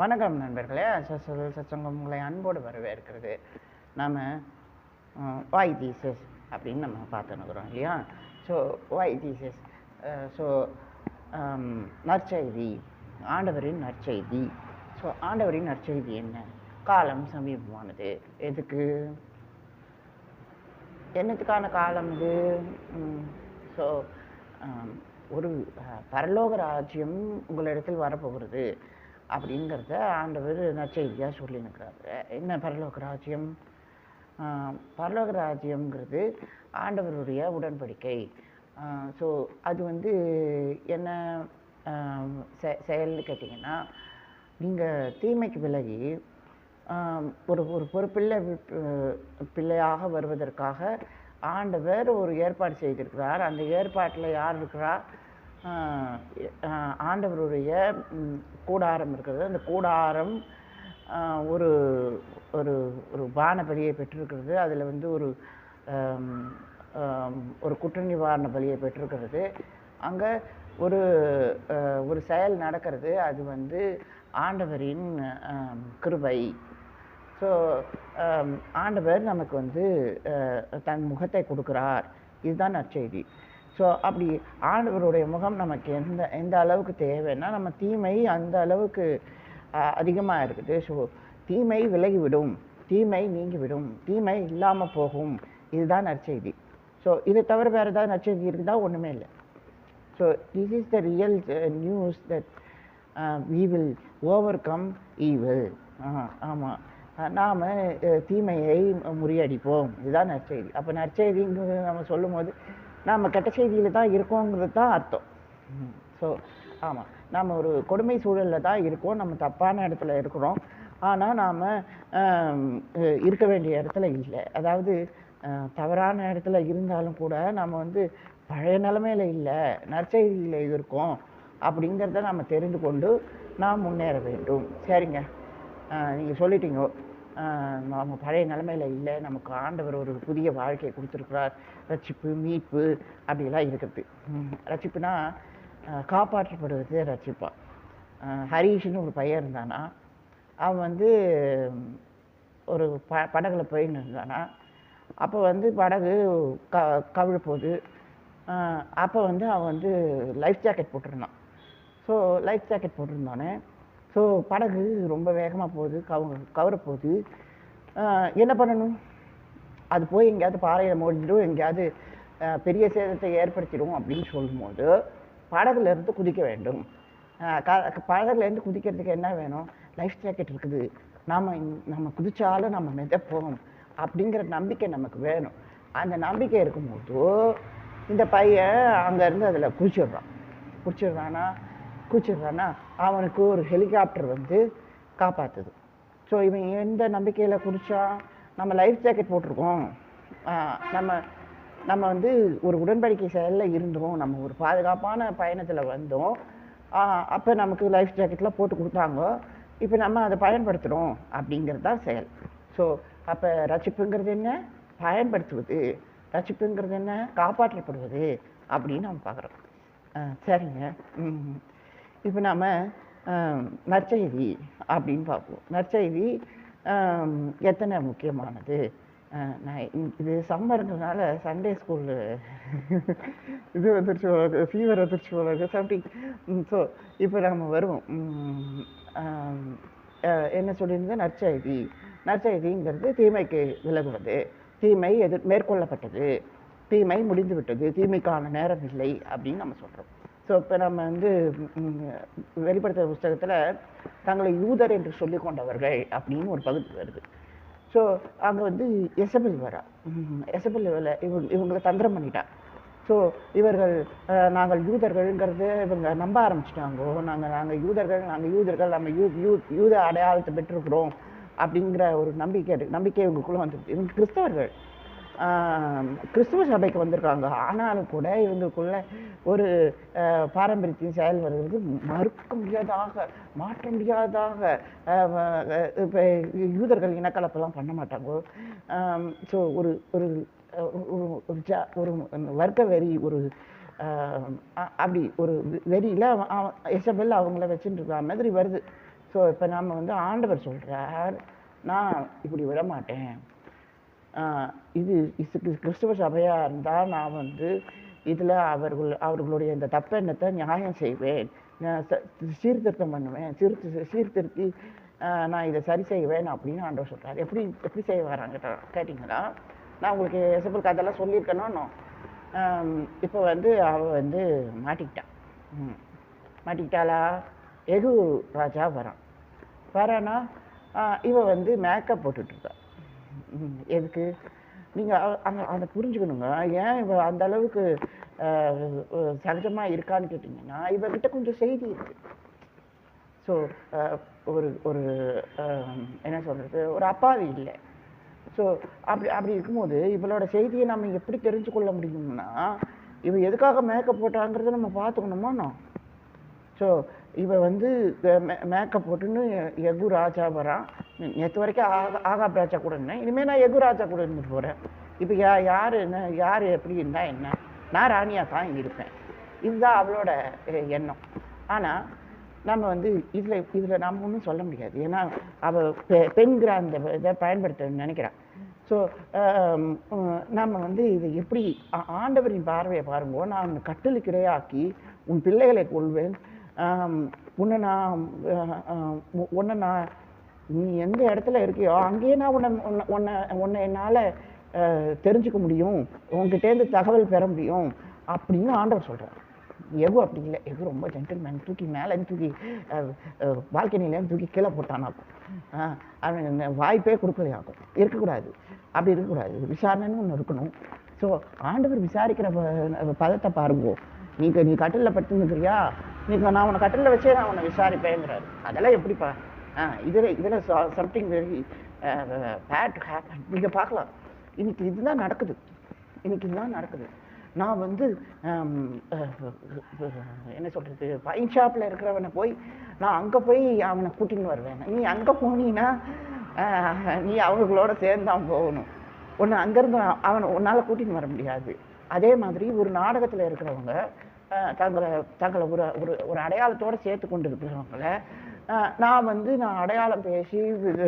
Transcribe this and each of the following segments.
வணக்கம் நண்பர்களே. சசல் சச்சங்கம் உங்களை அன்போடு வரவேற்கிறது. நாம் வாய் தீசஸ் அப்படின்னு நம்ம பார்த்துனுக்குறோம் இல்லையா? ஸோ வாய் தீசஸ் ஸோ நற்செய்தி. ஆண்டவரின் நற்செய்தி. ஸோ ஆண்டவரின் நற்செய்தி என்ன? காலம் சமீபமானது. எதுக்கு? என்னத்துக்கான காலம் இது? ஸோ ஒரு பரலோக ராஜ்யம் உங்களிடத்தில் வரப்போகிறது. அப்படிங்கிறத ஆண்டவர் நற்செய்தியாக சொல்லினுக்கிறாரு என்ன பரலோக ராஜ்யம்? பரலோக ராஜ்யம்ங்கிறது ஆண்டவருடைய உடன்படிக்கை. ஸோ அது வந்து என்ன செ- செயல்னு கேட்டிங்கன்னா நீங்கள் தீமைக்கு விலகி ஒரு ஒரு பொறுப்பிள்ளை பிள்ளையாக வருவதற்காக ஆண்டவர் ஒரு ஏற்பாடு செய்திருக்கிறார். அந்த ஏற்பாட்டில் யார் இருக்கிறா? ஆண்டவருடைய கூடாரம் இருக்கிறது. அந்த கூடாரம் ஒரு ஒரு ஒரு பான பலியை பெற்றிருக்கிறது. அதில் வந்து ஒரு ஒரு குற்ற நிவாரண பலியை பெற்றிருக்கிறது. அங்கே ஒரு ஒரு செயல் நடக்கிறது. அது வந்து ஆண்டவரின் கிருபை. ஸோ ஆண்டவர் நமக்கு வந்து தன் முகத்தை கொடுக்குறார். இதுதான் நற்செய்தி. ஸோ அப்படி ஆண்டவருடைய முகம் நமக்கு எந்த எந்த அளவுக்கு தேவைன்னா நம்ம தீமை அந்த அளவுக்கு அதிகமாக இருக்குது. ஸோ தீமை விலகிவிடும். தீமை நீங்கிவிடும். தீமை இல்லாமல் போகும். இதுதான் நற்செய்தி. ஸோ இதை தவிர வேறு ஏதாவது நற்செய்தி இருக்குதா ஒன்றுமே இல்லை. So this is the real news that we will overcome evil ஆமாம் நாம் தீமையை முறியடிப்போம். இதுதான் நற்செய்தி. அப்போ நற்செய்திங்கிறது நம்ம சொல்லும்போது நாம் கெட்ட செய்தியில் தான் இருக்கோங்கிறது தான் அர்த்தம். ஸோ ஆமாம் நாம் ஒரு கொடுமை சூழலில் தான் இருக்கோம். நம்ம தப்பான இடத்துல இருக்கிறோம். ஆனால் நாம் இருக்க வேண்டிய இடத்துல இல்லை. அதாவது தவறான இடத்துல இருந்தாலும் கூட நம்ம வந்து பழைய நிலமையில இல்லை நற்செய்தியில் இருக்கோம் அப்படிங்கிறத நம்ம தெரிந்து கொண்டு நாம் முன்னேற வேண்டும். சரிங்க. நீங்கள் சொல்லிட்டீங்க. நம்ம பழைய நிலமையில் இல்லை. நமக்கு ஆண்டவர் ஒரு புதிய வாழ்க்கையை கொடுத்துருக்கிறார். ரட்சிப்பு மீட்பு அப்படிலாம் இருக்குது. ரட்சிப்புனா காப்பாற்றப்படுவது ரட்சிப்பா. ஹரீஷ்னு ஒரு பையன் இருந்தானா. அவன் வந்து ஒரு ப படகுல போயின்னு இருந்தானா. அப்போ வந்து படகு க கவிழ போகுது. அப்போ வந்து அவன் வந்து லைஃப் ஜாக்கெட் போட்டிருந்தான். ஸோ லைஃப் ஜாக்கெட் போட்டிருந்தானே. ஸோ படகு ரொம்ப வேகமாக போகுது கவு கவர போகுது. என்ன பண்ணணும்? அது போய் எங்கேயாவது பாறையில் மோதிடும் எங்கேயாவது பெரிய சேதத்தை ஏற்படுத்திடும் அப்படின்னு சொல்லும்போது படகுலேருந்து குதிக்க வேண்டும். க படகுலேருந்து குதிக்கிறதுக்கு என்ன வேணும்? லைஃப் ஜாக்கெட் இருக்குது. நாம் நம்ம குதித்தாலும் நம்ம மிதப்போம் அப்படிங்கிற நம்பிக்கை நமக்கு வேணும். அந்த நம்பிக்கை இருக்கும்போது இந்த பையன் அங்கேருந்து அதில் குதிச்சிடுறான். குடிச்சிடுறானா குடிச்சிடுறானா அவனுக்கு ஒரு ஹெலிகாப்டர் வந்து காப்பாற்றுது ஸோ இவன் எந்த நம்பிக்கையில் குடித்தா நம்ம லைஃப் ஜாக்கெட் போட்டிருக்கோம். நம்ம நம்ம வந்து ஒரு உடன்படிக்கை செயலில் இருந்தோம். நம்ம ஒரு பாதுகாப்பான பயணத்தில் வந்தோம். அப்போ நமக்கு லைஃப் ஜாக்கெட்லாம் போட்டு கொடுத்தாங்க. இப்போ நம்ம அதை பயன்படுத்துகிறோம் அப்படிங்கிறது தான் செயல். ஸோ அப்போ ரசிப்புங்கிறது என்ன? பயன்படுத்துவது. ரட்சிப்புங்கிறது என்ன? காப்பாற்றப்படுவது அப்படின்னு நம்ம பார்க்குறோம். சரிங்க. ம் இப்போ நாம் நற்செய்தி அப்படின்னு பார்ப்போம். நற்செய்தி எத்தனை முக்கியமானது? நான் இது சம்மருங்கிறதுனால சண்டே ஸ்கூலு இது வந்துருச்சு போல ஃபீவர் வந்துருச்சு போல சம்திங் ஸோ இப்போ நம்ம வருவோம். என்ன சொல்லியிருந்தேன் நற்செய்தி. நற்செய்திங்கிறது தீமைக்கு விலகுவது. தீமை எதிர் மேற்கொள்ளப்பட்டது. தீமை முடிந்து விட்டது தீமைக்கான நேரம் இல்லை அப்படின்னு நம்ம சொல்கிறோம் ஸோ இப்போ நம்ம வந்து வெளிப்படுத்துகிற புஸ்தகத்தில் தங்களை யூதர் என்று சொல்லி கொண்டவர்கள் அப்படின்னு ஒரு பகுதி வருது. ஸோ அங்கே வந்து எசபெல் வரா. ம், வேலை இவங்க இவங்களை தந்திரம் பண்ணிட்டான் ஸோ இவர்கள் நாங்கள் யூதர்கள்ங்கிறது இவங்க நம்ப ஆரம்பிச்சிட்டாங்கோ. நாங்கள் நாங்கள் யூதர்கள் நாங்கள் யூதர்கள் நம்ம யூ யூ யூத அடையாளத்தை பெற்றிருக்கிறோம் அப்படிங்கிற ஒரு நம்பிக்கை நம்பிக்கை இவங்களுக்குள்ளே வந்துருக்கு இவங்க கிறிஸ்தவர்கள். கிறிஸ்துவ சபைக்கு வந்திருக்காங்க. ஆனாலும் கூட இவங்களுக்குள்ள ஒரு பாரம்பரியத்தின் செயல் வருகிறது. மறுக்க முடியாதாக மாற்ற முடியாதாக இப்போ யூதர்கள் இனக்கலப்பெல்லாம் பண்ண மாட்டாங்க. ஸோ ஒரு ஒரு ஒரு ஜா ஒரு வர்க்க வெறி ஒரு அப்படி ஒரு வெறியில் அவன் அவன் எசபெல் அவங்கள வச்சுட்டு இருக்கிற மாதிரி வருது. ஸோ இப்போ நம்ம வந்து ஆண்டவர் சொல்கிறார் நான் இப்படி விட மாட்டேன் இது இஸ்- கிறிஸ்துவ சபையாக இருந்தால் நான் வந்து இதில் அவர்கள் அவர்களுடைய இந்த தப்பெண்ணத்தை நியாயம் செய்வேன். நான் சீர்திருத்தம் பண்ணுவேன். சீர்தி சீர்திருத்தி நான் இதை சரி செய்வேன் அப்படின்னு ஆண்டவர் சொல்கிறார் எப்படி எப்படி செய்வாராங்க கேட்டிங்கன்னா நான் உங்களுக்கு எசபல் கதெல்லாம் சொல்லியிருக்கேனோ இப்போ வந்து அவள் வந்து மாட்டிக்கிட்டான் ம். மாட்டிக்கிட்டாளா? எகு ராஜா வரான். வரானா? இவள் வந்து மேக்கப் போட்டுட்ருக்கான் எதுக்கு? நீங்கள் அந்த அதை புரிஞ்சுக்கணுங்க. ஏன் இவ அந்த அளவுக்கு சகஜமாக இருக்கான்னு கேட்டிங்கன்னா இவர்கிட்ட கொஞ்சம் செய்தி இருக்குது ஸோ ஒரு ஒரு என்ன சொல்கிறது ஒரு அப்பாவி இல்லை. ஸோ அப்படி அப்படி இருக்கும்போது இவளோட செய்தியை நம்ம எப்படி தெரிஞ்சு கொள்ள முடியும்னா இவ எதுக்காக மேக்கப் போட்டாங்கிறத நம்ம பார்த்துக்கணுமா நான்? ஸோ இவ வந்து மேக்கப் போட்டுன்னு எகு ராஜா வரான் நேற்று வரைக்கும் ஆகா ஆகாப் ராஜா கூட இருந்தேன். இனிமேல் நான் எகு ராஜா கூட இருந்துட்டு போகிறேன் இப்போ யா யார் என்ன யார் எப்படி இருந்தால் என்ன? நான் ராணியாக தான் இருப்பேன். இதுதான் அவளோட எண்ணம். ஆனால் நம்ம வந்து இதில் இதில் நம்ம ஒன்றும் சொல்ல முடியாது. ஏன்னா அவள் பெ பெண்கிற அந்த இதை பயன்படுத்த நினைக்கிறான் ஸோ நம்ம வந்து இது எப்படி ஆண்டவரின் பார்வையை பாருங்கோ நான் உன்னை கட்டளுக்கிடையாக்கி உன் பிள்ளைகளை கொள்வேன். உன்னை நான் உன்னை நான் நீ எந்த இடத்துல இருக்கியோ அங்கேயே நான் உன்னை உன்னை உன்னை உன்னை என்னால் தெரிஞ்சுக்க முடியும். உங்ககிட்டேருந்து தகவல் பெற முடியும் அப்படின்னு ஆண்டவர் சொல்கிறார் எகு அப்படி இல்லை. எகு ரொம்ப ஜென்டில்மேன் தூக்கி மேலே தூக்கி பால்கனிலேருந்து தூக்கி கீழே போட்டானாக்கும். அவன் இந்த வாய்ப்பே கொடுக்கலையாக்கும். இருக்கக்கூடாது. அப்படி இருக்கக்கூடாது. விசாரணைன்னு ஒன்று இருக்கணும். ஸோ ஆண்டவர் விசாரிக்கிற ப- பதத்தை பாருங்கோ. நீங்கள் நீ கட்டிலில் படுத்துருக்கிறியா? நீங்க நான் உன்னை கட்டிலில் வச்சே நான் உன்னை விசாரிப்பேங்கிறாரு. அதெல்லாம் எப்படிப்பா? இதில் இதில் சம்திங் வெரி பேட் ஹேப்பன் நீங்கள் பார்க்கலாம். இன்னைக்கு இதுதான் நடக்குது. இன்னைக்கு இதுதான் நடக்குது. நான் வந்து என்ன சொல்கிறது பைன் ஷாப்பில் இருக்கிறவனை போய் நான் அங்கே போய் அவனை கூட்டின்னு வருவேன். நீ அங்கே போனீன்னா நீ அவங்களோட சேர்ந்து தான் போகணும். ஒன்று அங்கேருந்து அவனை உன்னால் கூட்டின்னு வர முடியாது. அதே மாதிரி ஒரு நாடகத்தில் இருக்கிறவங்க தங்களை தங்களை ஒரு ஒரு ஒரு அடையாளத்தோடு சேர்த்து கொண்டு இருக்கிறவங்கள நான் வந்து நான் அடையாளம் பேசி இது,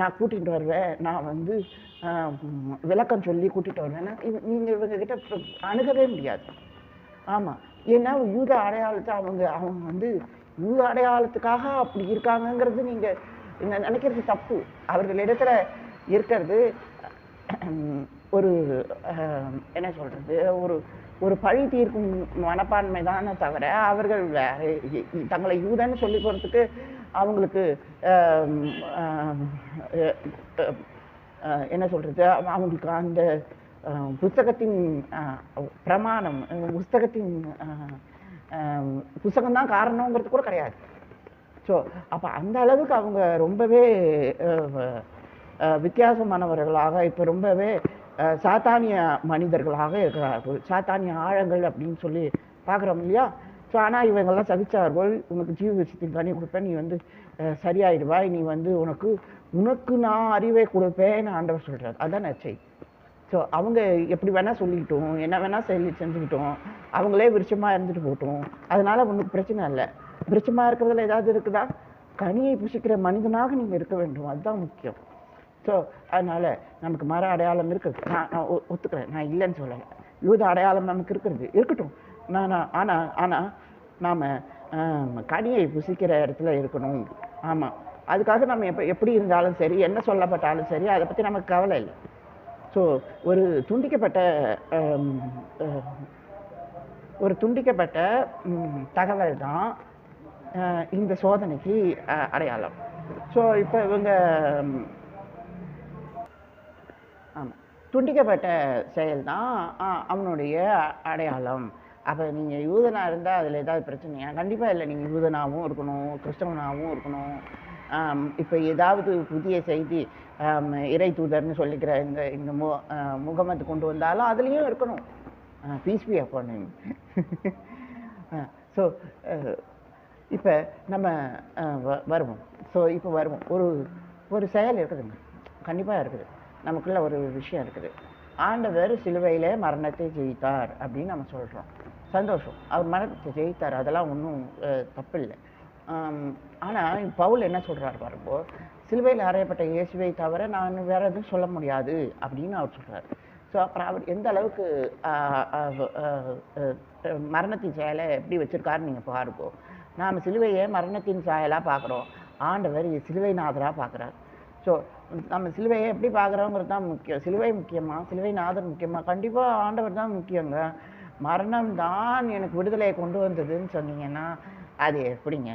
நான் கூட்டிகிட்டு வருவேன். நான் வந்து விளக்கம் சொல்லி கூட்டிகிட்டு வருவேன்னா இது நீங்கள் இவங்கக்கிட்ட அணுகவே முடியாது. ஆமாம் ஏன்னா யூத அடையாளத்தை அவங்க அவங்க வந்து யூத அடையாளத்துக்காக அப்படி இருக்காங்கங்கிறது நீங்கள் நினைக்கிறது தப்பு. அவர்களிடத்துல இருக்கிறது ஒரு என்ன சொல்கிறது ஒரு ஒரு பழி தீர்க்கும் மனப்பான்மை தானே தவிர அவர்கள் வேற தங்களை யூதன்னு சொல்லி போகிறதுக்கு அவங்களுக்கு என்ன சொல்கிறது அவங்களுக்கு அந்த புஸ்தகத்தின் பிரமாணம் புஸ்தகத்தின் புஸ்தகம்தான் காரணங்கிறது கூட கிடையாது. ஸோ அப்போ அந்த அளவுக்கு அவங்க ரொம்பவே வித்தியாசமானவர்களாக இப்போ ரொம்பவே சாத்தானிய மனிதர்களாக இருக்கிறார்கள். சாத்தானிய ஆழங்கள் அப்படின்னு சொல்லி பார்க்குறோம் இல்லையா? ஸோ ஆனால் இவங்கெல்லாம் சகிச்சார்கள். உனக்கு ஜீவ விஷயத்தின் கனி கொடுப்பேன். நீ வந்து சரியாயிடுவாய் நீ வந்து உனக்கு உனக்கு நான் அறிவை கொடுப்பேன்னு ஆண்டவர் சொல்கிறார் அதான் நச்சை ஸோ அவங்க எப்படி வேணால் சொல்லிக்கிட்டோம். என்ன வேணால் செஞ்சு செஞ்சுக்கிட்டோம். அவங்களே விருட்சமாக இருந்துட்டு போட்டோம் அதனால் ஒன்றுக்கு பிரச்சனை இல்லை. விருட்சமாக இருக்கிறதுல ஏதாவது இருக்குதா? கனியை புசிக்கிற மனிதனாக நீங்கள் இருக்க வேண்டும். அதுதான் முக்கியம். ஸோ அதனால் நமக்கு மர அடையாளம் இருக்குது. நான் நான் ஒ- ஒத்துக்கிறேன். நான் இல்லைன்னு சொல்லலை. யூத அடையாளம் நமக்கு இருக்கிறது. இருக்கட்டும். நான் ஆனால் ஆனால் நாம் கனியை புசிக்கிற இடத்துல இருக்கணும். ஆமாம் அதுக்காக நம்ம எப்போ எப்படி இருந்தாலும் சரி என்ன சொல்லப்பட்டாலும் சரி அதை பற்றி நமக்கு கவலை இல்லை. ஸோ ஒரு துண்டிக்கப்பட்ட ஒரு துண்டிக்கப்பட்ட தகவல் தான் இந்த சோதனைக்கு அடையாளம். ஸோ இப்போ இவங்க துண்டிக்கப்பட்ட செயல் தான் அவனுடைய அடையாளம். அப்போ நீங்கள் யூதனாக இருந்தால் அதில் ஏதாவது பிரச்சனையா? கண்டிப்பாக இல்லை. நீங்கள் யூதனாகவும் இருக்கணும் கிறிஸ்தவனாகவும் இருக்கணும். இப்போ ஏதாவது புதிய செய்தி இறை தூதர்னு சொல்லிக்கிற இந்த இந்த மு முகமது கொண்டு வந்தாலும் அதுலேயும் இருக்கணும். பீஸ் பி ஸோ இப்போ நம்ம வ- வருவோம். ஸோ இப்போ வருவோம். ஒரு ஒரு செயல் இருக்குதுங்க. கண்டிப்பாக இருக்குது. நமக்குள்ள ஒரு விஷயம் இருக்குது. ஆண்டவர் சிலுவையில் மரணத்தை ஜெயித்தார் அப்படின்னு நம்ம சொல்கிறோம் சந்தோஷம். அவர் மரணத்தை ஜெயித்தார். அதெல்லாம் ஒன்றும் தப்பு இல்லை ஆனால் பவுல் என்ன சொல்கிறார் பாருங்கோ? சிலுவையில் அறையப்பட்ட இயேசுவை தவிர நான் வேற எதுவும் சொல்ல முடியாது அப்படின்னு அவர் சொல்கிறார் ஸோ அப்புறம் அவர் எந்த அளவுக்கு மரணத்தின் செயலை எப்படி வச்சுருக்காருன்னு நீங்கள் பாருங்கோ. நாம் சிலுவையை மரணத்தின் சாயலாக பார்க்குறோம். ஆண்டவர் சிலுவை நாதராக பார்க்குறாரு. ஸோ நம்ம சிலுவையை எப்படி பார்க்குறோங்கிறது தான் முக்கியம். சிலுவை முக்கியமாக சிலுவை நாதர் முக்கியமாக கண்டிப்பாக ஆண்டவர் தான் முக்கியங்க. மரணம் தான் எனக்கு விடுதலையை கொண்டு வந்ததுன்னு சொன்னீங்கன்னா அது எப்படிங்க?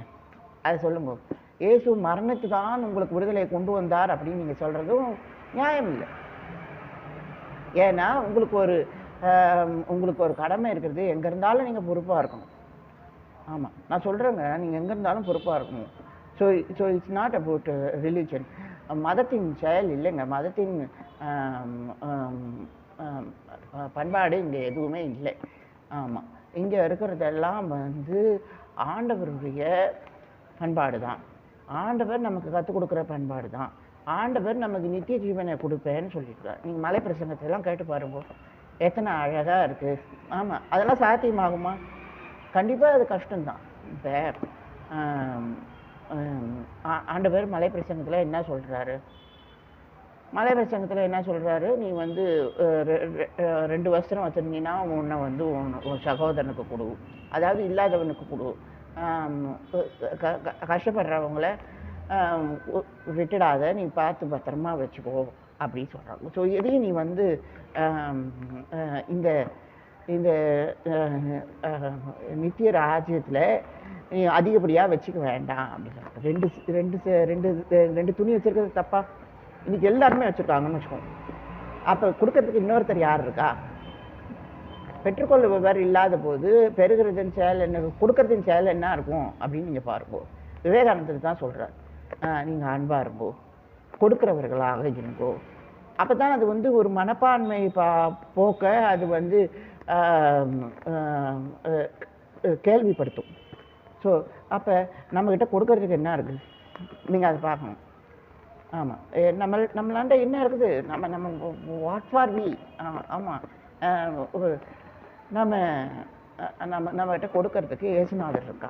அது சொல்லுங்க. இயேசு மரணத்து தான் உங்களுக்கு விடுதலையை கொண்டு வந்தார் அப்படின்னு நீங்கள் சொல்கிறதும் நியாயம் இல்லை. ஏன்னா உங்களுக்கு ஒரு உங்களுக்கு ஒரு கடமை இருக்கிறது. எங்கே இருந்தாலும் நீங்கள் பொறுப்பாக இருக்கணும். ஆமாம் நான் சொல்கிறேங்க நீங்கள் எங்கே இருந்தாலும் பொறுப்பாக இருக்கணும். So so it's not about religion மதத்தின் செயல் இல்லைங்க. மதத்தின் பண்பாடு இங்கே எதுவுமே இல்லை. ஆமாம் இங்கே இருக்கிறதெல்லாம் வந்து ஆண்டவருடைய பண்பாடு தான். ஆண்டவர் நமக்கு கற்றுக் கொடுக்குற பண்பாடு தான். ஆண்டவர் நமக்கு நித்திய ஜீவனை கொடுப்பேன்னு சொல்லியிருக்கார். நீங்கள் மலை பிரசங்கத்தை எல்லாம் கேட்டு பாருங்க. எத்தனை அழகாக இருக்குது ஆமாம் அதெல்லாம் சாத்தியமாகுமா? கண்டிப்பாக அது கஷ்டம்தான். இப்போ ஆண்டவர் மலை பிரசங்கத்தில் என்ன சொல்கிறாரு மலை பிரசங்கத்தில் என்ன சொல்கிறாரு நீ வந்து ரெ- ரெ- ரெண்டு வஸ்திரம் வச்சுருந்தீங்கன்னா உன்னை வந்து உன் சகோதரனுக்கு கொடு. அதாவது இல்லாதவனுக்கு கொடு. க- க- கஷ்டப்படுறவங்கள விட்டுடாத. நீ பார்த்து பத்திரமா வச்சுக்கோ அப்படின்னு சொல்கிறாங்க ஸோ எதையும் நீ வந்து இந்த இந்த நித்திய ராஜ்யத்தில் நீ அதிகப்படியாக வச்சுக்க வேண்டாம் அப்படின்னு ரெண்டு ரெண்டு ரெண்டு ரெண்டு துணி வச்சிருக்கிறது தப்பா? இன்றைக்கி எல்லாருமே வச்சுருக்காங்கன்னு வச்சுக்கோங்க. அப்போ கொடுக்கறதுக்கு இன்னொருத்தர் யார் இருக்கா? பெற்றுக்கொள்பவர் இல்லாத போது பெறுகிறதின் செயல் என்ன கொடுக்கறதின் செயல் என்ன இருக்கும் அப்படின்னு நீங்கள் பாருங்கோ. விவேகானந்தர் தான் சொல்கிறார் நீங்கள் அன்பாக இருங்கோ. கொடுக்குறவர்களாக இருங்கோ. அப்போ தான் அது வந்து ஒரு மனப்பான்மை பா போக்க அது வந்து கேள்விப்படுத்தும். ஸோ அப்போ நம்மக்கிட்ட கொடுக்கறதுக்கு என்ன இருக்குது நீங்கள் அதை பார்க்கணும். ஆமாம் நம்ம நம்மளாண்ட என்ன இருக்குது? நம்ம நம்ம வாட் ஃபார் வி ஆமாம் நம்ம நம்ம நம்மகிட்ட கொடுக்கறதுக்கு ஏசுநாதர் இருக்கா?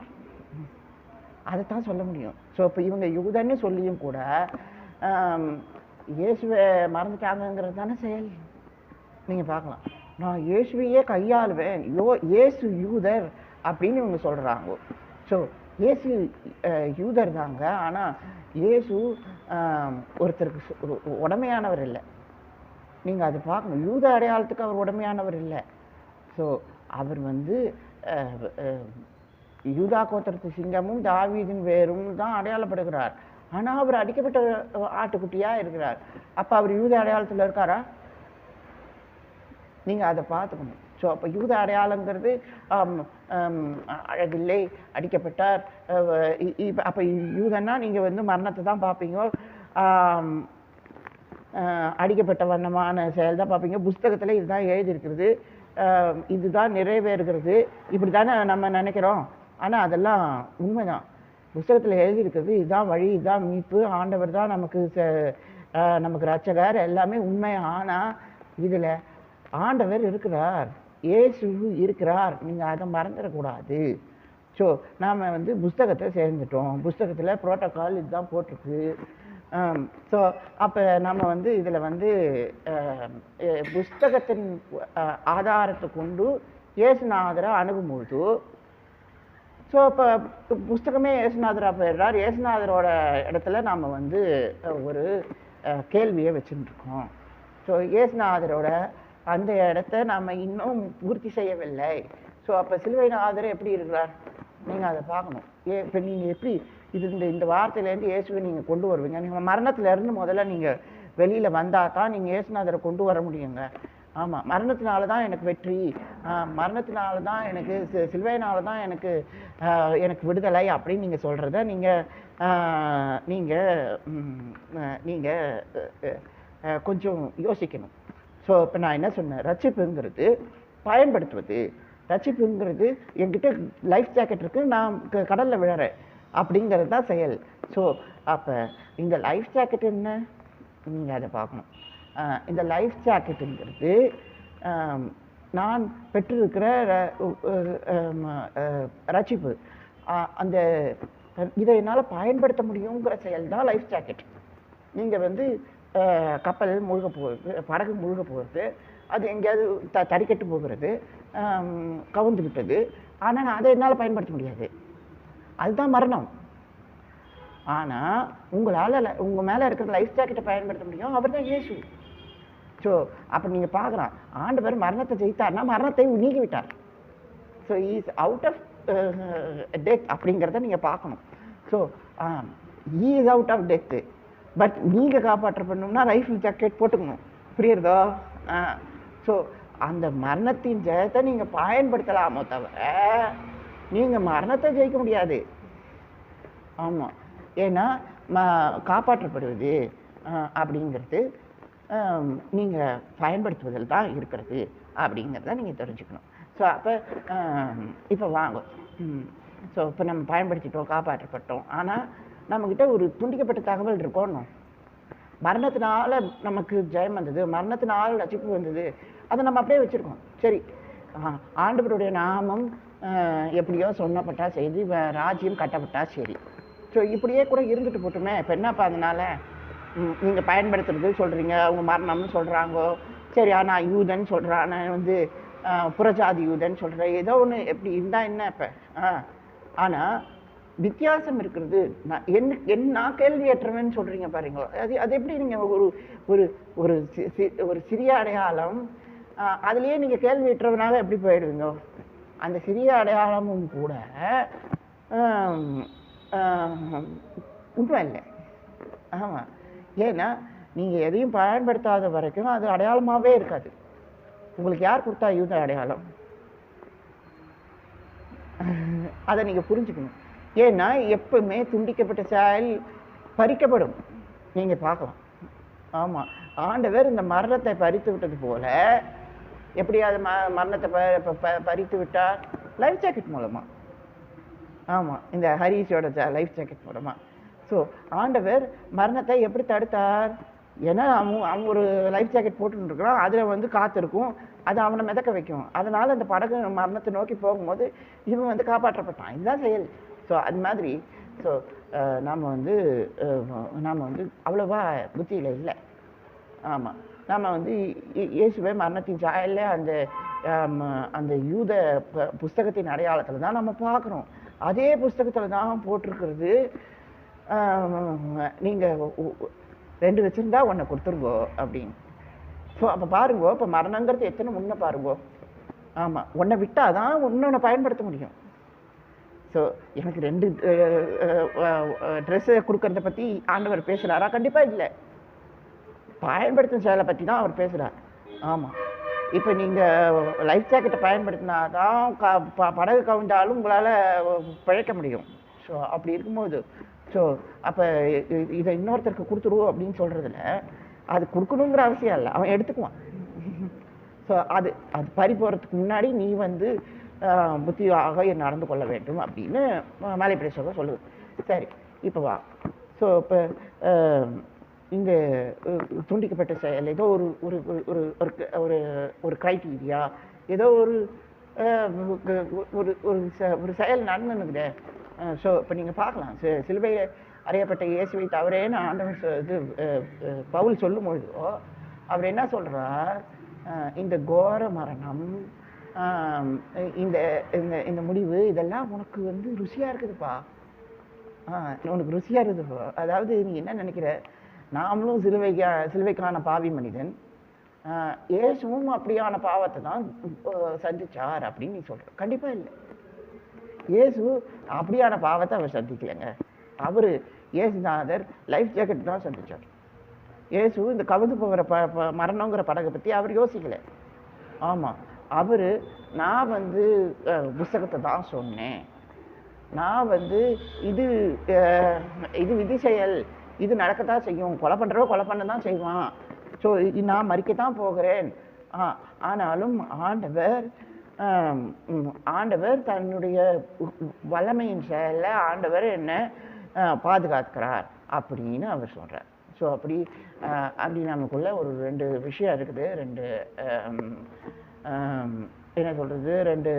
அதை தான் சொல்ல முடியும். ஸோ இப்போ இவங்க யூதன்னு சொல்லியும் கூட இயேசுவை மறந்துட்டாங்கங்கிறது தானே செயல்? நீங்கள் பார்க்கலாம். நான் இயேசுவையே கையாளுவேன். யோ இயேசு யூதர் அப்படின்னு இவங்க சொல்கிறாங்க ஸோ இயேசு யூதர் தாங்க. ஆனால் இயேசு ஒருத்தருக்கு உடமையானவர் இல்லை. நீங்கள் அதை பார்க்கணும். யூத அடையாளத்துக்கு அவர் உடமையானவர் இல்லை. ஸோ அவர் வந்து யூதா கோத்திரத்து சிங்கமும் தாவீதின் வேரும் தான் அடையாளப்படுகிறார். ஆனால் அவர் அடிக்கப்பட்ட ஆட்டுக்குட்டியாக இருக்கிறார். அப்போ அவர் யூத அடையாளத்தில் இருக்காரா? நீங்கள் அதை பார்த்துக்கணும். ஸோ அப்போ யூத அடையாளங்கிறது அழகில்லை அடிக்கப்பட்டார். அப்போ யூதன்னா நீங்கள் வந்து மரணத்தை தான் பார்ப்பீங்க. அடிக்கப்பட்ட வண்ணமான செயல் தான் பார்ப்பீங்க. புஸ்தகத்தில் இதுதான் எழுதியிருக்கிறது. இதுதான் நிறைவேறுகிறது. இப்படி தானே நம்ம நினைக்கிறோம். ஆனால் அதெல்லாம் உண்மைதான். புஸ்தகத்தில் எழுதியிருக்கிறது இதுதான் வழி இதுதான் மீட்பு. ஆண்டவர் தான் நமக்கு ச- நமக்கு ரட்சகர் எல்லாமே உண்மை ஆனால் இதில் ஆண்டவர் இருக்கிறார். இயேசு இருக்கிறார். நீங்கள் அதை மறந்துடக்கூடாது. ஸோ நாம் வந்து புஸ்தகத்தை சேர்ந்துட்டோம். புஸ்தகத்தில் ப்ரோட்டோக்கால் இதுதான் போட்டிருக்கு. ஸோ அப்போ நம்ம வந்து இதில் வந்து புஸ்தகத்தின் ஆதாரத்தை கொண்டு இயேசுநாதரை அணுகும்பொழுது ஸோ இப்போ புஸ்தகமே இயேசுநாதராக போயிடுறார். இயேசுநாதரோட இடத்துல நாம் வந்து ஒரு கேள்வியை வச்சுட்டுருக்கோம் ஸோ இயேசுநாதரோட அந்த இடத்த நாம் இன்னும் பூர்த்தி செய்யவில்லை. ஸோ அப்போ சிலுவைநாதர் எப்படி இருக்கிறார்? நீங்கள் அதை பார்க்கணும். ஏ இப்போ நீங்கள் எப்படி இது இந்த இந்த வார்த்தையிலேருந்து இயேசுவை நீங்கள் கொண்டு வருவீங்க? நீங்கள் மரணத்துலேருந்து முதல்ல நீங்கள் வெளியில் வந்தால் தான் நீங்கள் இயேசுநாதரை கொண்டு வர முடியுங்க. ஆமாம் மரணத்தினால தான் எனக்கு வெற்றி. மரணத்தினால தான் எனக்கு சிலுவையினால தான் எனக்கு எனக்கு விடுதலை அப்படின்னு நீங்கள் சொல்கிறத நீங்கள் நீங்கள் நீங்கள் கொஞ்சம் யோசிக்கணும். ஸோ இப்போ நான் என்ன சொன்னேன்? ரட்சிப்புங்கிறது பயன்படுத்துவது. ரட்சிப்புங்கிறது என்கிட்ட லைஃப் ஜாக்கெட் இருக்குது நான் க- விழறேன். அப்படிங்கிறது தான் செயல். ஸோ அப்போ இந்த லைஃப் ஜாக்கெட் என்ன? நீங்கள் அதை பார்க்கணும். இந்த லைஃப் ஜாக்கெட்டுங்கிறது நான் பெற்றிருக்கிற ர- ரட்சிப்பு. அந்த இதை என்னால் பயன்படுத்த முடியுங்கிற செயல் தான் லைஃப் ஜாக்கெட் நீங்கள் வந்து கப்பல் முழுக போகிறது படகு முழுக போகிறது அது எங்கேயாவது த தறிக்கட்டு போகிறது. கவுந்து விட்டது. ஆனால் அதை என்னால் பயன்படுத்த முடியாது. அதுதான் மரணம். ஆனால் உங்களால் உங்கள் மேலே இருக்கிற லைஃப் ஜாக்கெட்டை பயன்படுத்த முடியும். அவர் தான் இயேசு. ஸோ அப்போ நீங்கள் பார்க்கலாம். ஆண்டவர் மரணத்தை ஜெயித்தார்னா மரணத்தை நீங்கி விட்டார். So is out of death அப்படிங்கிறத நீங்கள் பார்க்கணும். So E is out of death but நீங்கள் காப்பாற்றப்படணும்னா ரைஃபிள் ஜாக்கெட் போட்டுக்கணும். புரியுறதோ? ஆ. ஸோ அந்த மரணத்தின் ஜெயத்தை நீங்கள் பயன்படுத்தலாமோ தவிர நீங்கள் மரணத்தை ஜெயிக்க முடியாது. ஆமாம் ஏன்னா ம காப்பாற்றப்படுவது அப்படிங்கிறது நீங்கள் பயன்படுத்துவதில் தான் இருக்கிறது அப்படிங்கிறத நீங்கள் தெரிஞ்சுக்கணும். ஸோ அப்போ இப்போ வாங்க. ஸோ இப்போ நம்ம பயன்படுத்திட்டோம் காப்பாற்றப்பட்டோம். ஆனால் நம்மக்கிட்ட ஒரு துண்டிக்கப்பட்ட தகவல் இருக்கணும். மரணத்தினால நமக்கு ஜெயம் வந்தது மரணத்தினால ரசிப்பு வந்தது அதை நம்ம அப்படியே வச்சுருக்கோம். சரி ஆ, ஆண்டவருடைய நாமம் எப்படியோ சொன்னப்பட்டா செய்து ராஜ்யம் கட்டப்பட்டா சரி. ஸோ இப்படியே கூட இருந்துட்டு போட்டுமே இப்போ என்னப்பா அதனால்? நீங்கள் பயன்படுத்துறது சொல்கிறீங்க அவங்க மரணம்னு சொல்கிறாங்கோ சரி ஆனால் யூதன் சொல்கிறான் நான் வந்து புறஜாதி யூதன் சொல்கிறேன் ஏதோ ஒன்று எப்படி இருந்தால் என்ன இப்போ? ஆ ஆனால் வித்தியாசம் இருக்கிறது. நான் என்ன என் நான் கேள்வியற்றவன் சொல்கிறீங்க பாருங்க. அது அது எப்படி நீங்கள் ஒரு ஒரு ஒரு சி- சி- ஒரு சிறிய அடையாளம் அதுலேயே நீங்கள் நீங்கள் கேள்வியற்றவனாக எப்படி போயிடுவீங்க? அந்த சிறிய அடையாளமும் கூட உண்மை இல்லை. ஆமாம் ஏன்னா நீங்கள் எதையும் பயன்படுத்தாத வரைக்கும் அது அடையாளமாகவே இருக்காது. உங்களுக்கு யார் கொடுத்தா யூத அடையாளம்? அதை நீங்கள் புரிஞ்சுக்கணும். ஏன்னா எப்பவுமே துண்டிக்கப்பட்ட செயல் பறிக்கப்படும். நீங்கள் பார்க்கலாம். ஆமாம் ஆண்டவர் இந்த மரணத்தை பறித்து விட்டது போல எப்படி அது ம மரணத்தை ப ப- ப- பறித்து விட்டார்? லைஃப் ஜாக்கெட் மூலமாக ஆமாம் இந்த ஹரிஷோட லைஃப் ஜாக்கெட் மூலமாக ஸோ ஆண்டவர் மரணத்தை எப்படி தடுத்தார்? ஏன்னா அவன் அவன் ஒரு லைஃப் ஜாக்கெட் போட்டுன்னு இருக்கிறான். அதில் வந்து காற்று இருக்கும் அது அவனை மிதக்க வைக்கும். அதனால் அந்த படகு மரணத்தை நோக்கி போகும்போது இவன் வந்து காப்பாற்றப்பட்டான். இதுதான் செயல். ஸோ அது மாதிரி ஸோ நாம் வந்து நாம் வந்து அவ்வளோவா புத்தியில் இல்லை. ஆமாம் நாம் வந்து இ- மரணத்தின் சாயல்ல அந்த அந்த யூத ப- புஸ்தகத்தின் அடையாளத்தில் தான் நம்ம பார்க்குறோம். அதே புஸ்தகத்தில் தான் போட்டிருக்கிறது. நீங்கள் ரெண்டு வச்சுருந்தா ஒன்றை கொடுத்துருங்கோ அப்படின்னு. அப்போ பாருங்கோ இப்போ மரணங்கிறது எத்தனை முன்னே பாருங்கோ. ஆமாம் ஒன்றை விட்டால் தான் இன்னொன்று பயன்படுத்த முடியும். ஸோ எனக்கு ரெண்டு ட்ரெஸ்ஸை கொடுக்கறத பற்றி ஆண்டவர் பேசுகிறாரா கண்டிப்பாக இல்லை. பயன்படுத்தும் செயலை பற்றி தான் அவர் பேசுகிறார் ஆமாம் இப்போ நீங்கள் லைஃப் ஜாக்கெட்டை பயன்படுத்தினா தான் க ப- படகு கவிழ்ந்தாலும் உங்களால் பிழைக்க முடியும். ஸோ அப்படி இருக்கும்போது ஸோ அப்போ இதை இன்னொருத்தருக்கு கொடுத்துருவோம் அப்படின்னு சொல்கிறதுல அது கொடுக்கணுங்கிற அவசியம் இல்லை. அவன் எடுத்துக்குவான். ஸோ அது அது பறி போகிறதுக்கு முன்னாடி நீ வந்து புத்தியாக நடந்து கொள்ள வேண்டும் அப்படின்னு ம- மலை சொல்லுது. சரி இப்போ வா. ஸோ இப்போ இந்த துண்டிக்கப்பட்ட செயல் ஏதோ ஒரு ஒரு ஒரு- ஒரு ஒரு ஒரு ஒரு க்ரைட்டீரியா ஏதோ ஒரு ஒரு ஒரு ச ஒரு செயல் நடந்துனுக்குதே ஸோ இப்போ நீங்கள் பார்க்கலாம். சி சிலுவையில் அறியப்பட்ட இயேசுவை தவறேன்னு ஆண்டவர் இது பவுல் சொல்லும் பொழுதோ அவர் என்ன சொல்கிறார் இந்த கோர மரணம் இந்த இந்த இந்த முடிவு இதெல்லாம் உனக்கு வந்து ருசியாக இருக்குதுப்பா. ஆ உனக்கு ருசியாக இருக்குதுப்பா அதாவது நீ என்ன நினைக்கிற? நாமளும் சிலுவைக்கா சிலுவைக்கான பாவி மனிதன். ஆஹ் இயேசுவும் அப்படியான பாவத்தை தான் சந்திச்சார் அப்படின்னு நீ சொல்கிற கண்டிப்பாக இல்லை. இயேசு அப்படியான பாவத்தை அவர் சந்திக்கலைங்க. அவர் இயேசுநாதர் லைஃப் ஜாக்கெட் தான் சந்திச்சார். இயேசு இந்த கவிழ்ந்து போகிற ப ப- மரணங்கிற படகை பற்றி அவர் யோசிக்கலை. ஆமாம் அவர் நான் வந்து புஸ்தகத்தை தான் சொன்னேன். நான் வந்து இது இது விதி செயல் இது நடக்கத்தான் செய்யும். கொலை பண்ணுறவோ கொலை பண்ண தான் செய்வான். ஸோ நான் மறிக்கத்தான் போகிறேன். ஆ ஆனாலும் ஆண்டவர் ஆண்டவர் தன்னுடைய வல்லமையின் செயலில் ஆண்டவர் என்ன பாதுகாக்கிறார் அப்படின்னு அவர் சொல்கிறார் ஸோ அப்படி அப்படி நமக்குள்ள ஒரு ரெண்டு விஷயம் இருக்குது. ரெண்டு என்ன சொல்கிறது ரெண்டு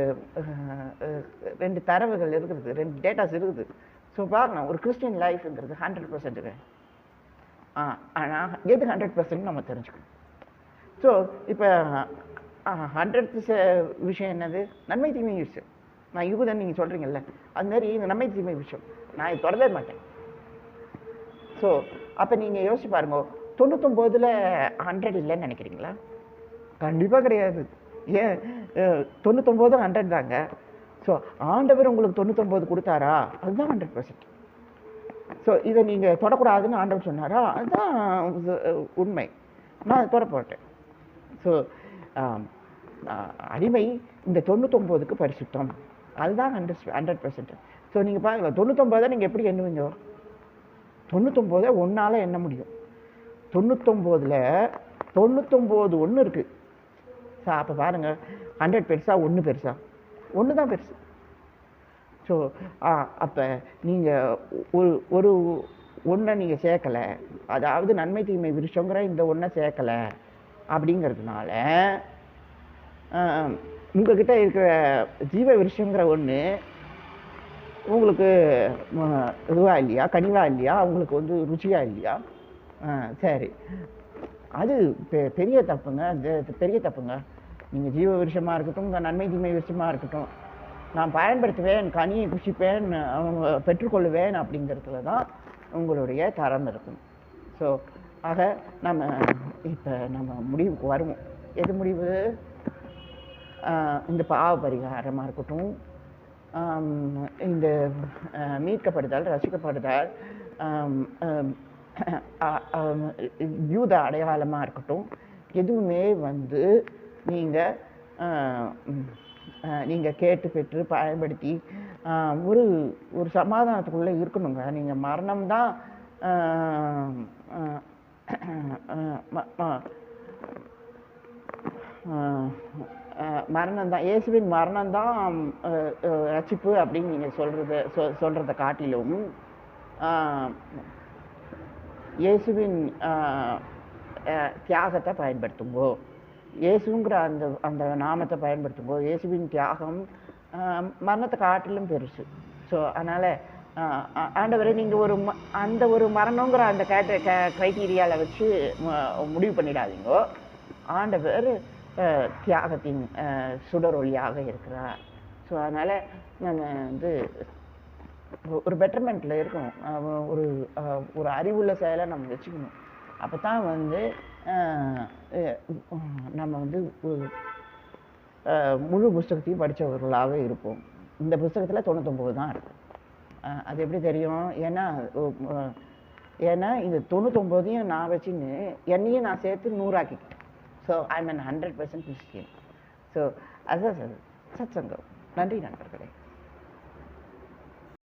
ரெண்டு தரவுகள் இருக்குது ரெண்டு டேட்டாஸ் இருக்குது. ஸோ பாருங்க ஒரு கிறிஸ்டியன் லைஃப்ங்கிறது ஹண்ட்ரட் பர்சன்ட்டுங்க ஆ ஆனால் எது ஹண்ட்ரட் பர்சன்ட் நம்ம தெரிஞ்சுக்கணும். ஸோ இப்போ ஹண்ட்ரட் விஷயம் என்னது? நன்மை தீமை விஷயம் நான் யூதன் நீங்கள் சொல்கிறீங்கல்ல அதுமாரி இந்த நன்மை தீமை விஷயம் நான் இது தொடவே மாட்டேன். ஸோ அப்போ நீங்கள் யோசிச்சு பாருங்க தொண்ணூத்தொம்போதில் ஹண்ட்ரட் இல்லைன்னு நினைக்கிறீங்களா? கண்டிப்பாக கிடையாது. ஏன் தொண்ணூத்தொம்போதும் ஹண்ட்ரட் தாங்க. ஸோ ஆண்டவர் உங்களுக்கு தொண்ணூத்தொம்போது கொடுத்தாரா? அதுதான் ஹண்ட்ரட் பர்சன்ட் ஸோ இதை நீங்கள் தொடக்கூடாதுன்னு ஆண்டவர் சொன்னாரா? அதுதான் உண்மை. நான் அதை தொட போட்டேன் ஸோ அடிமை இந்த தொண்ணூத்தொம்போதுக்கு பரிசுத்தம். அதுதான் ஹண்ட்ரட் ஹண்ட்ரட் பர்சன்ட் ஸோ நீங்கள் பாருங்க தொண்ணூத்தொம்போதை நீங்கள் எப்படி எண்ணுவீங்க? தொண்ணூத்தொம்போதை ஒன்றால் எண்ண முடியும். தொண்ணூத்தொம்போதில் தொண்ணூத்தொம்போது ஒன்று இருக்குது ஸோ அப்போ பாருங்கள் ஹண்ட்ரட் பெருசா ஒன்று பெருசா. ஒன்று தான் பெருசு ஸோ அப்போ நீங்கள் ஒரு ஒரு ஒன்றை நீங்கள் சேர்க்கலை. அதாவது நன்மை தீமை விருஷங்கிற இந்த ஒன்றை சேர்க்கலை. அப்படிங்கிறதுனால ஆஹ், உங்ககிட்ட இருக்கிற ஜீவ விருஷங்கிற ஒன்று உங்களுக்கு இதுவாக இல்லையா கனிவாக இல்லையா உங்களுக்கு வந்து ருச்சியாக இல்லையா? ஆ, சரி. அது பெ- பெரிய தப்புங்க. பெரிய தப்புங்க. நீங்கள் ஜீவ விருஷமாக இருக்கட்டும் உங்க நன்மை தீமை விருஷமாக இருக்கட்டும் நான் பயன்படுத்துவேன் கனியை குஷிப்பேன் அவங்க பெற்றுக்கொள்ளுவேன் அப்படிங்கிறதுல தான் உங்களுடைய தரம் இருக்கும். ஸோ ஆக நம்ம இப்போ நம்ம முடிவுக்கு வருவோம். எது முடிவு? இந்த பாவ பரிகாரமாக இருக்கட்டும். இந்த மீட்கப்படுதல் ரசிக்கப்படுதல் யூத அடையாளமாக இருக்கட்டும் எதுவுமே வந்து நீங்கள் நீங்கள் கேட்டு பெற்று பயன்படுத்தி ஒரு ஒரு சமாதானத்துக்குள்ளே இருக்கணுங்க. நீங்கள் மரணம் தான் மரணம் தான். இயேசுவின் மரணம் தான் ரட்சிப்பு அப்படின்னு நீங்கள் சொல்கிறத சொ சொல்கிறத காட்டிலும் இயேசுவின் தியாகத்தை பயன்படுத்துங்கோ. இயேசுங்கிற அந்த அந்த நாமத்தை பயன்படுத்துங்கோ இயேசுவின் தியாகம் மரணத்தை காட்டிலும் பெருசு. ஸோ அதனால் ஆண்டவரை நீங்கள் ஒரு ம- அந்த ஒரு மரணங்கிற அந்த கேட்ட க க்ரைட்டீரியாவில் வச்சு முடிவு பண்ணிடாதீங்கோ. ஆண்டவர் தியாகத்தின் சுடர் சுடரொளியாக இருக்கிறார். ஸோ அதனால் நாங்கள் வந்து ஒரு பெட்டர்மெண்ட்டில் இருக்கணும். ஒரு ஒரு அறிவுள்ள செயலை நம்ம வச்சுக்கணும். அப்போ தான் வந்து நம்ம வந்து முழு புஸ்தகத்தையும் படித்தவர்களாக இருப்போம். இந்த புஸ்தகத்தில் தொண்ணூத்தொம்பது தான் இருக்கும் அது எப்படி தெரியும்? ஏன்னா ஏன்னா இந்த தொண்ணூத்தொம்போதையும் நான் வச்சுன்னு என்னையும் நான் சேர்த்து நூறாக்கிக்கிட்டேன். So I mean hundred percent Christian so அதுதான் சார் சத்சங்கம் நன்றி நண்பர்களே.